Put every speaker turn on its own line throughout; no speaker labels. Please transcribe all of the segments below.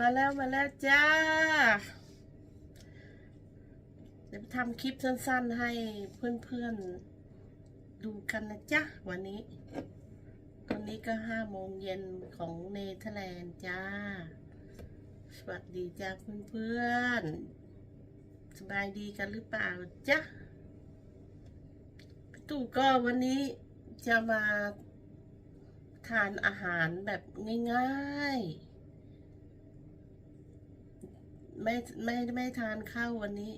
มาแล้วมาแล้วจ้า เดี๋ยวทำคลิปสั้นๆให้เพื่อนๆดูกันนะจ๊ะวันนี้ ตอนนี้ก็ห้าโมงเย็นของเนเธอร์แลนด์จ้า สวัสดีจ้าเพื่อนๆ สบายดีกันหรือเปล่าจ๊ะตู่ก็วันนี้จะมาทานอาหารแบบง่ายๆ ไม่ไม่ไม่ทานข้าววันนี้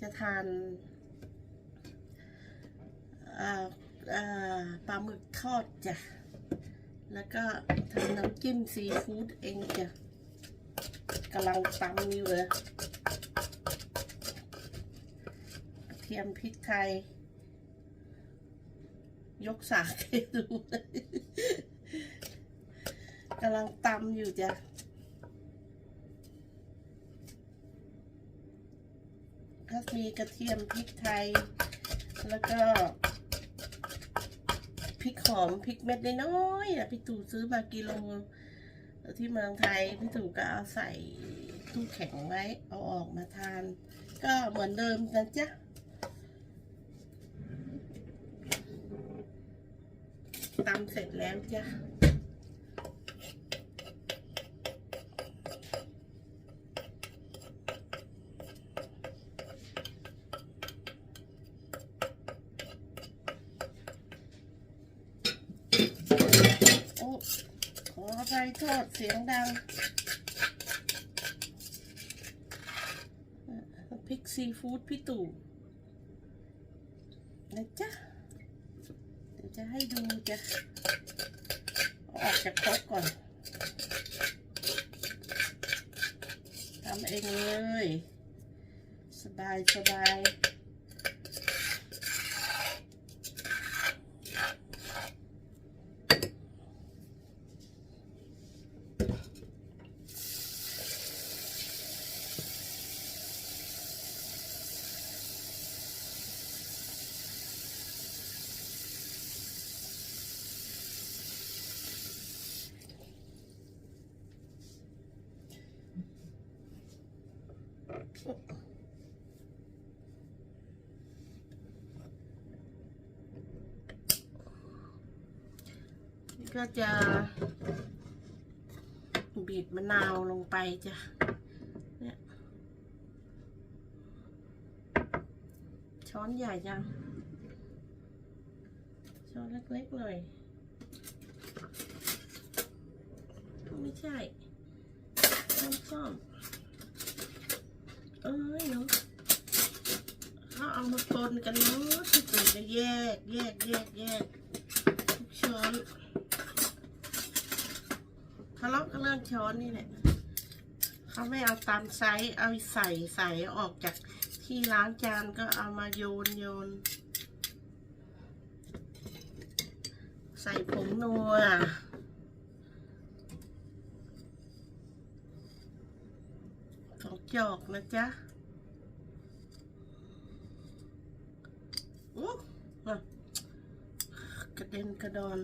จะทานปลาหมึกทอดจ้ะ แล้วก็ทำน้ำจิ้มซีฟู้ดเองจ้ะกำลังตำอยู่เลยกระเทียมพริกไทย ยกสากให้ดูกำลังตำอยู่จ้ะ ก็มีกระเทียมพริกไทย แล้วก็พริกหอมพริกเม็ดน้อยๆอะพี่ตู่ซื้อมากิโลที่เมืองไทยพี่ตู่ก็เอาใส่ตู้แข็งไว้ เอาออกมาทาน ก็เหมือนเดิมนะจ๊ะตำเสร็จแล้วจ้ะ โอ้ขออ ภัยโทษเสียงดังพริกซีฟู้ดพี่ตู่นะจ๊ะ เดี๋ยวจะให้ดูจ้ะอออกจากครกก่อนทำเองเลย สบายสบาย ก็จะบีบมะนาวลงไปจ้ะเนี่ยช้อนใหญ่จัง ช้อนเล็กๆเลยไม่ใช่ช้อนส้อมเอ้ยเนาะเขาเอามาปนกันเนาะที่ตื่นจะแยก แยก แยก แยก ทุกช้อนะเลาะกันเรื่องช้อนนี่แหละเขาไม่เอาตามไซส์เอาใส่ใส่ออกจากที่ล้างจานก็เอามาโยนโยน ใส่ผงนัวของจอกนะจ๊ะอู้กระเด็นกระดอน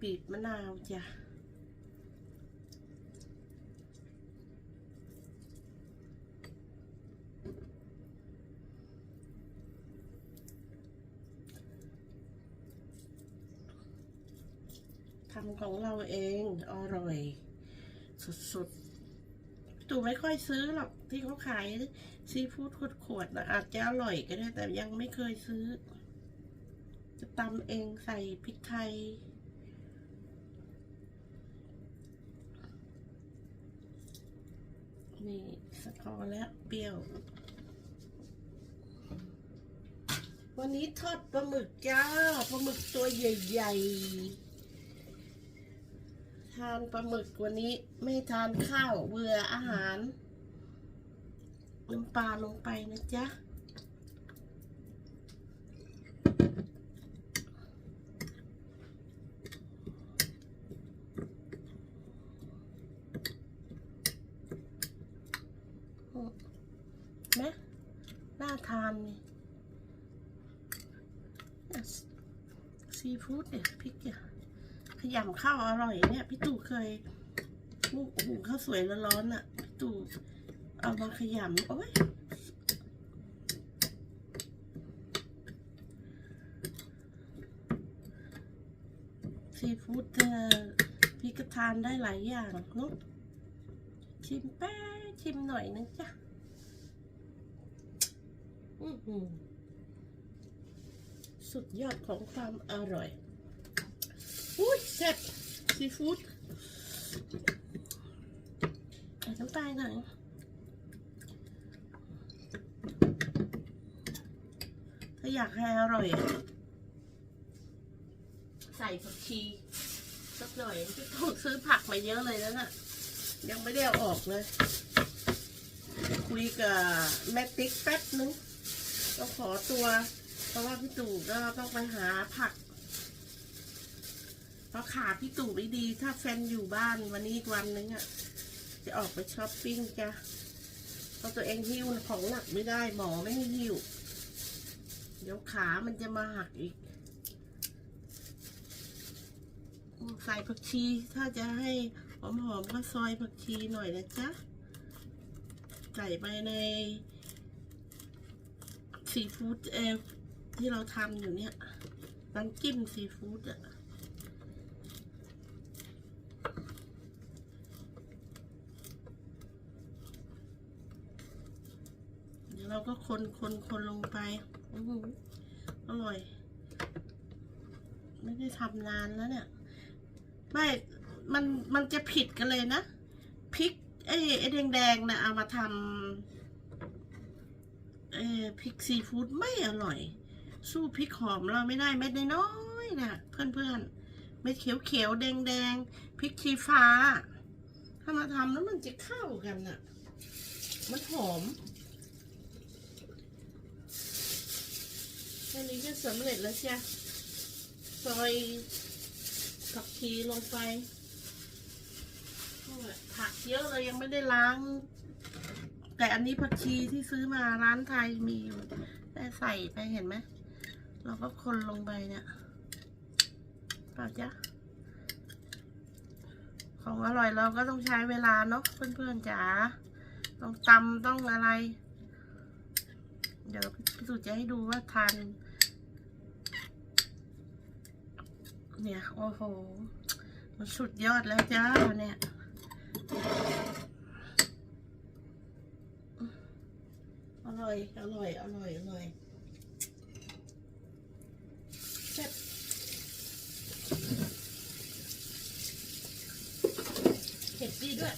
บีบมะนาวจ้ะทำของเราเอง อร่อย สุดๆ ตู่ไม่ค่อยซื้อหรอกที่เขาขายซีฟู้ดขวดๆนะอาจจะอร่อยก็ได้แต่ยังไม่เคยซื้อ จะตำเองใส่พริกไทย นี่สะพอแล้วเปรี้ยว วันนี้ทอดปลาหมึกจ้าปลาหมึกตัวใหญ่ ๆ ทานปลาหมึกวันนี้ ไม่ทานข้าวเบื่ออาหารน้ำปลาลงไปนะจ๊ะนะน่าทานนี่ซีฟู้ดเนี่ยพริกเนี่ย ยำข้าวอร่อยเนี่ยพี่ตู่เคยหุงหุงข้าวสวยร้อนๆอะพี่ตู่เอามาขยำโอ้ยซีฟู้ดเออพี่ก็ทานได้หลายอย่างเนาะชิมแป๊ชิมหน่อยนึงจ้ะสุดยอดของความอร่อยอุ้ย ซ่บซีฟู้ดใส่น้ำตาลหน่อยถ้าอยากให้อร่อยอะใส่ผักชีสักหน่อยพี่ต้องซื้อผักมาเยอะเลยแล้วน่ะ ยังไม่ได้เอาออกเลย คุยกับแม่ติ๊กแป๊บนึงต้องขอตัว เพราะว่าพี่ตู่ก็ต้องไปหาผักเพ ราะขาพี่ตู่ไม่ดี ถ้าแฟนอยู่บ้านวันนี้อีกวันนึงอะ่ะ จะออกไปช้อปปิ้งจ้ะเพราะตัวเองหิ้วของหนักไม่ได้หมอไม่ให้หิ้ว เดี๋ยวขามันจะมาหักอีกใส่ผักชี ถ้าจะให้หอมๆก็ซอยผักชีหน่อยนะจ๊ะ ใส่ไปในซีฟู้ดเออที่เราทำอยู่เนี่ยน้ำจิ้มซีฟู้ดอะ เราก็คนคนคนลงไปอื้อหือร่อย ไม่ได้ทำนานแล้วเนี่ย ไม่ มันมันจะผิดกันเลยนะพริกไอ้ไอ้แดงๆนะเอามาทำเออพริกซีฟู้ดไม่อร่อย สู้พริกหอมเราไม่ได้เม็ดน้อยๆนะเพื่อนๆเม็ดเขียวๆแดงๆพริกชี้ฟ้า ถ้ามาทำแล้วมันจะเข้ากันน่ะ มันหอม แค่นี้ก็สำเร็จแล้วจ้ะซอยผักชีลงไปผักเยอะเลยยังไม่ได้ล้าง แต่อันนี้ผักชีที่ซื้อมาร้านไทยมีอยู่ได้ใส่ไปเห็นไหมเราก็คนลงไปเนี่ยเปล่าจ๊ะของอร่อยเราก็ต้องใช้เวลาเนาะเพื่อนๆจ๋าต้องตำต้องอะไร เดี๋ยวพี่สุจะให้ดูว่าทาน เนี่ย โอ้โห มันสุดยอดแล้วจ้าเนี่ยอร่อย อร่อย อร่อย อร่อยแซ่บเผ็ดดีด้วย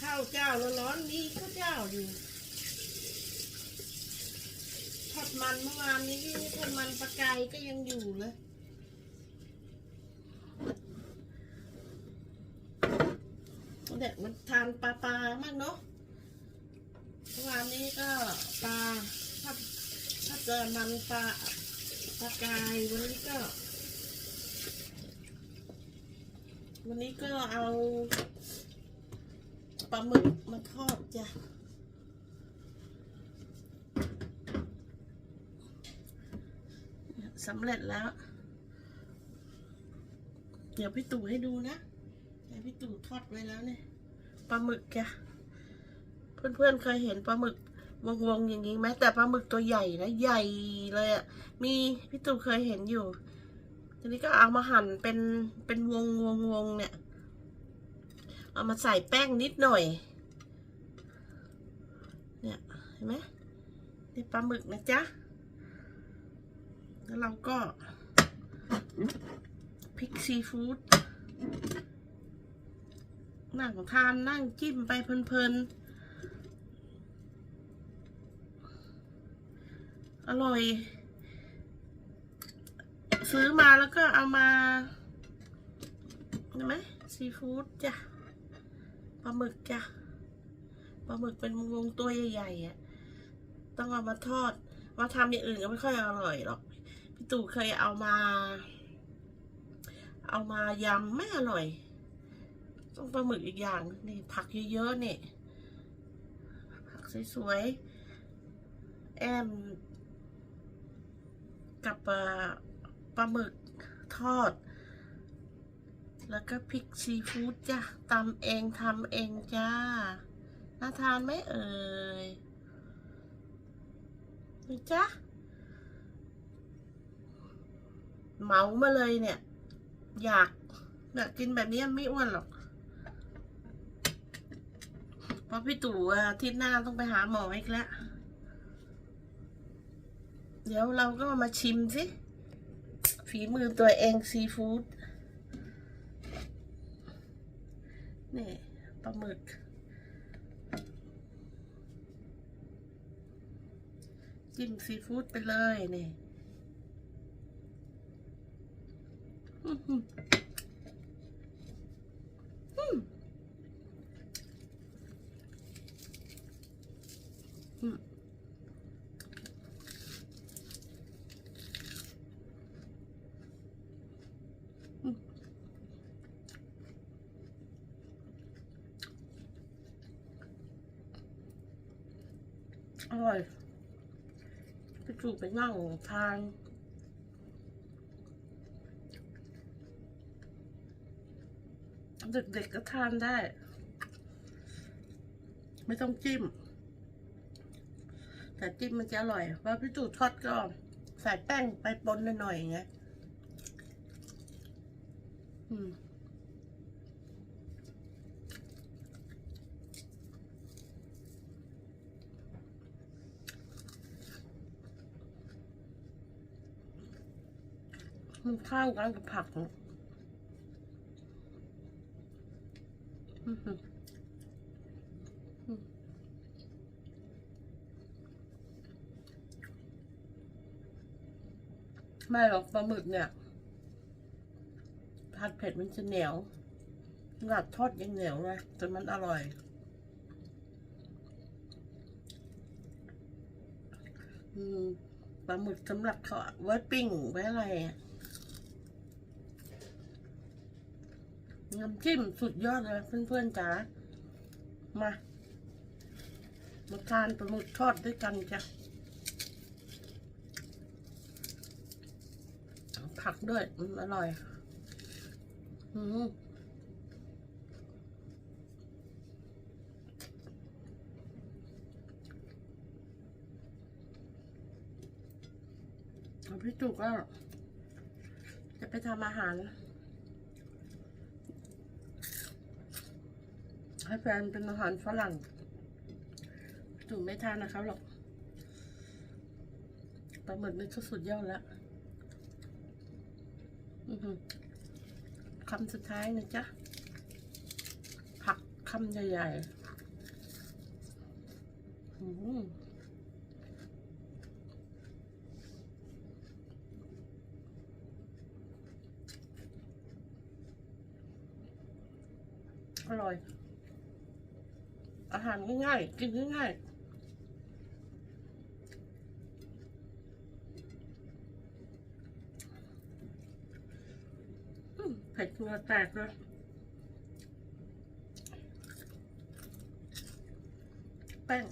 ข้าวเจ้าร้อนๆนี่ข้าวเจ้าอยู่ ทอด มันเมื่อวานนี้ทอดมันปลากายก็ยังอยู่เลยเด็กมันทานปลาปลามากเนาะเมื่อวานนี้ก็ปลาถ้าถ้าเจอมันปลาปลากายวันนี้ก็ วันนี้ก็เอาปลาหมึกมาทอดจ้ะ สำเร็จแล้ว เดี๋ยวพี่ตู่ให้ดูนะเดี๋ยวพี่ตู่ทอดไว้แล้วเนี่ยปลาหมึกจ้ะเพื่อนๆเคยเห็นปลาหมึกวงๆอย่างนี้ไหมแต่ปลาหมึกตัวใหญ่นะใหญ่เลยอะ่ะมีพี่ตู่เคยเห็นอยู่ทีนี้ก็เอามาหั่นเป็นเป็นวงวงวงเนี่ย เอามาใส่แป้งนิดหน่อย เนี่ยเห็นไหมนี่ปลาหมึกนะจ๊ะ แล้วเราก็พริกซีฟู้ดนั่งทานนั่งจิ้มไปเพลินๆ อร่อย ซื้อมาแล้วก็เอามาเห็นไหมซีฟู้ดจ้ะปลาหมึกจ้ะปลาหมึกเป็นวงตัวใหญ่ๆอะต้องเอามาทอด มาทำอย่างอื่นก็ไม่ค่อยอร่อยหรอก ตู่เคยเอามา เอามายำไม่อร่อย ต้องปลาหมึกอีกอย่างนี่ผักเยอะๆนี่ผักสวยๆแอม กับปลาปลาหมึกทอด แล้วก็พริกซีฟู้ดจ้ะตำเองทำเองจ้าน่าทานไหมเอ่ยนะจ้ะ เหมามาเลยเนี่ย อยากอยากกินแบบนี้ไม่อ้วนหรอกเพราะพี่ตู่อาที่หน้าต้องไปหาหมออีกแล้ว เดี๋ยวเราก็มาชิมสิ ฝีมือตัวเองซีฟู้ดนี่ปลาหมึก จิ้มซีฟู้ดไปเลยนี่ อื้อหืออืมอืมอืมอร่อยไปจูไปนั่งทาน เด็กๆก็ทานได้ ไม่ต้องจิ้ม แต่จิ้มมันจะอร่อยเพราพี่ตู่ทอดก็ใส่แป้งไปปนหน่อยๆไงอืมมันข้าวกันกับผักนะอื้อหืออืม ไม่หรอกปลาหมึกเนี่ยผัดเผ็ดมันจะเหนียวขนาดทอดยังเหนียวเลยแต่มันอร่อย อืมปลาหมึกสำหรับเขาไว้ปิ้งไว้อะไรอะ น้ำจิ้มสุดยอดเลยเพื่อนๆจ๋า มา มาทานปลาหมึกทอดด้วยกันจ้ะ ผักด้วยมันอร่อย อืมพี่จุกก็จะไปทำอาหาร ให้แฟนเป็นอาหารฝรั่งพี่จุกไม่ทานนะครับหรอกปลาหมึกนี่ก็สุดยอดแล้วคำสุดท้ายนะจ๊ะ ผักคำใหญ่ๆ อร่อย อาหารง่ายๆ กินง่ายๆเผ็ดเหงื่อแตกเลยแป้ง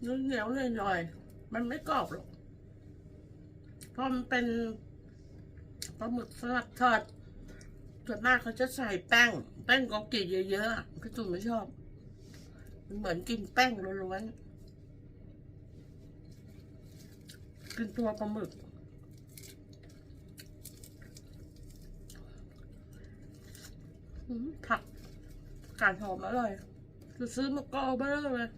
เหนียวๆหน่อยๆ มันไม่กรอบหรอกเพราะมันเป็นปลาหมึกสลัดทอดส่วนมากเขาจะใส่แป้ง แป้งกอกิเยอะๆพี่ตุ่มไม่ชอบมันเหมือนกินแป้งล้วนๆกินตัวปลาหมึก ผักกาดหอมอร่อยจะซื้อมากอบ้างเลย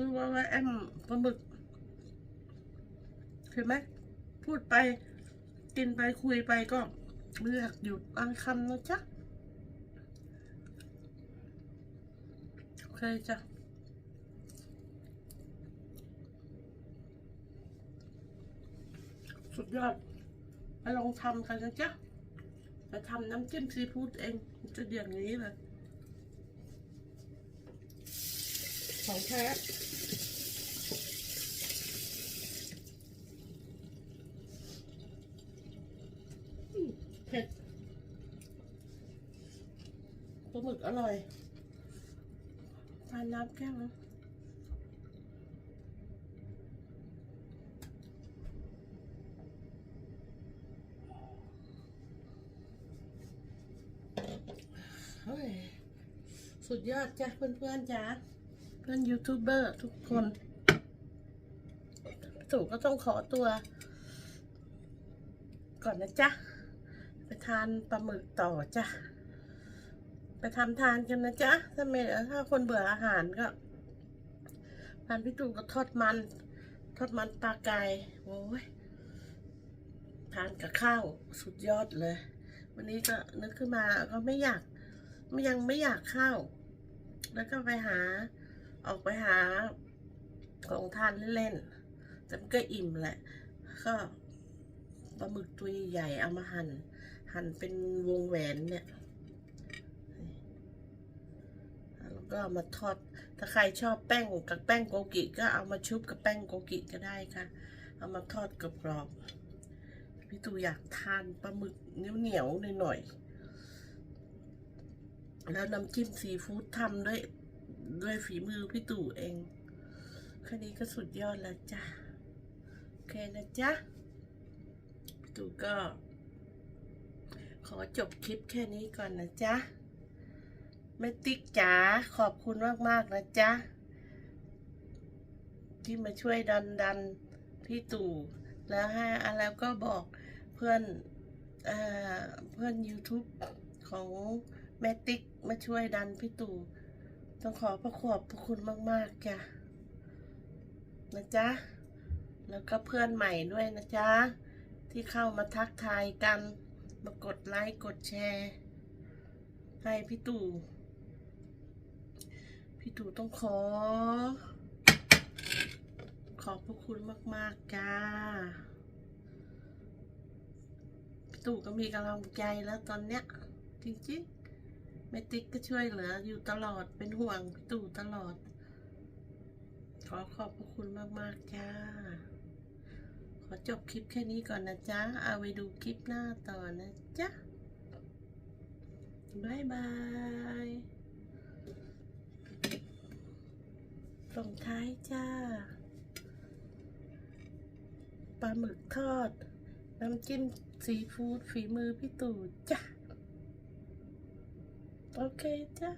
ซื้อมาไว้แอมปลาหมึกเห็นไหมพูดไป กินไปคุยไปก็ไม่อกหยุดบางคำนะจ๊ะโอเคจ้ะสุดยอดมาลองทำกันนะจ๊ะจะทำน้ำจิ้มซีฟู้ดเองจะอย่างนี้เลยของแท้อืมเผ็ด ปลาหมึกอร่อยทานน้ำแก้วนะเฮ้ยสุดยอดจ้ะเพื่อนๆจ้ะเพื่อนยูทูบเบอร์ทุกคนตู่ก็ต้องขอตัว ก่อนนะจ๊ะ ไปทานปลาหมึกต่อจ้ะ ไปทำทานกันนะจ๊ะถ้าไม่ถ้าคนเบื่ออาหารก็ทานพี่ตู่ก็ทอดมัน ทอดมันปลาไกายโอ้ยทานกับข้าวสุดยอดเลย วันนี้ก็นึกขึ้นมาก็ไม่อยากไม่ยังไม่อยากข้าว แล้วก็ไปหา ออกไปหาของทานเล่นๆแต่มันก็อิ่มแหละ ก็ปลาหมึกตัวใหญ่เอามาหั่นหั่นเป็นวงแหวนเนี่ย แล้ว ก็เอามาทอด ถ้าใครชอบแป้งกับแป้งโกกิก็เอามาชุบกับแป้งโกกิก็ได้ค่ะ เอามาทอดกรอบๆพี่ตูอยากทานปลาหมึกเหนียวๆหน่อยๆแล้วน้ำจิ้มซีฟู้ดทำด้วยด้วยฝีมือพี่ตู่เองแค่นี้ก็สุดยอดแล้วจ้ะโอเคนะจ๊ะพี่ตู่ก็ขอจบคลิปแค่นี้ก่อนนะจ๊ะ แม่ติ๊กจ๋าขอบคุณมาก ๆ นะจ๊ะ ที่มาช่วยดันดันพี่ตู่ แล้วให้อะแล้วก็บอกเพื่อนเอ่อเพื่อน YouTube ของแม่ติ๊กมาช่วยดันพี่ตู่ ต้องขอพระขอบพระคุณมาก ๆ จ้ะ นะจ๊ะ แล้วก็เพื่อนใหม่ด้วยนะจ๊ะ ที่เข้ามาทักทายกัน มากดไลค์ กดแชร์ให้พี่ตู่ พี่ตู่ต้องขอ ขอบพระคุณมาก ๆ จ้า พี่ตู่ก็มีกำลังใจแล้วตอนเนี้ย จริงๆแม่ติ๊กก็ช่วยเหลืออยู่ตลอดเป็นห่วงพี่ตู่ตลอด ขอขอบพระคุณมาก ๆ จ้า ขอจบคลิปแค่นี้ก่อนนะจ๊ะ เอาไปดูคลิปหน้าต่อนะจ๊ะบ๊ายบาย ส่งท้ายจ้า ปลาหมึกทอด น้ำจิ้มซีฟู้ดฝีมือพี่ตู่จ้าโอเคจ้า